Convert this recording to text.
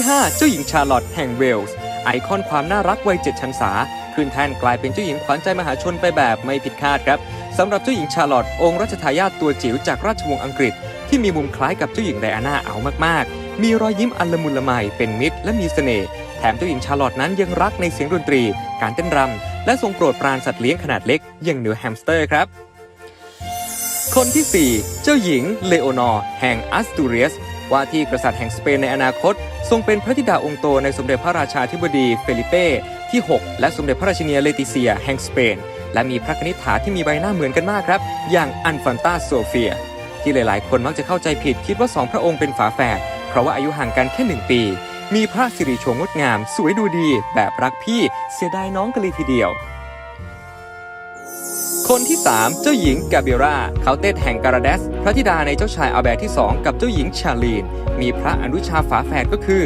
ที่ 5 เจ้าหญิงชาร์ลอตแห่งเวลส์ ไอคอนความน่ารักวัยเจ็ดชันษาขึ้นแท่นกลายเป็นเจ้าหญิงขวัญใจมหาชนไปแบบไม่ผิดคาดครับสำหรับเจ้าหญิงชาร์ลอตองค์รัชทายาทตัวจิ๋วจากราชวงศ์อังกฤษ ที่มีมุมคล้ายกับเจ้าหญิงไดอาน่าเอามากๆ มีรอยยิ้มอันละมุนละไมเป็นมิตรและมีเสน่ห์แถมเจ้าหญิงชาร์ลอตนั้นยังรักในเสียงดนตรี การเต้นรำและทรงโปรดปรานสัตว์เลี้ยงขนาดเล็กอย่างเหนือแฮมสเตอร์ครับคนที่ 4 เจ้าหญิงเลโอนอร์แห่งอัสตูเรียส ว่าที่กษัตริย์แห่งสเปนในอนาคต ทรงเป็นพระธิดาองค์โตในสมเด็จพระราชาธิบดีเฟลิเป้ที่ 6 และสมเด็จพระราชินีเลติเซียแห่งสเปน และมีพระคณิษฐาที่มีใบหน้าเหมือนกันมากครับ อย่างอันฟันตาโซเฟีย ที่หลายๆ คนมักจะเข้าใจผิดคิดว่าสองพระองค์เป็นฝาแฝดเพราะว่าอายุห่างกันแค่หนึ่งปี มีพระสิริโฉมงดงาม สวยดูดี แบบรักพี่เสียดายน้องกันเลยทีเดียว คนที่ 3 เจ้าหญิงกาเบราเขาเตตแห่งการาเดส พระธิดาในเจ้าชายอัลแบร์ที่ 2 กับเจ้าหญิงชาลีน มีพระอนุชาฝาแฝดก็คือ